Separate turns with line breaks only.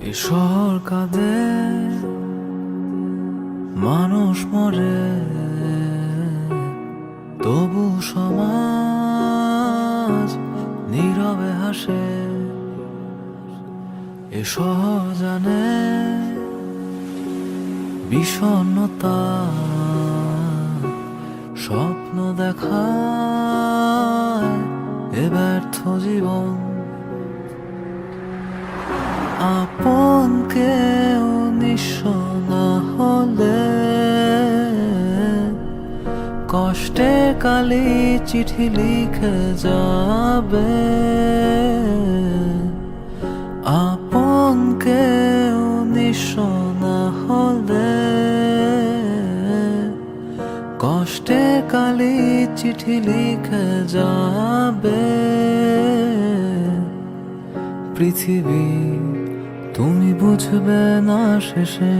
এ শহর কাঁদে, মানুষ মরে। তবু সমাজ নীরবে হাসে। এ জানে বিষণ্ণতা, স্বপ্ন দেখায় এ ব্যর্থ জীবন। কেউ নিঃস্ব না হলে। কষ্টে কালি চিঠি লিখে যাবে। আপন কেউ নিঃস্ব না হলে। কষ্টে কালি চিঠি লিখে যাবে। পৃথিবী তুমি বুঝবে না শেষে।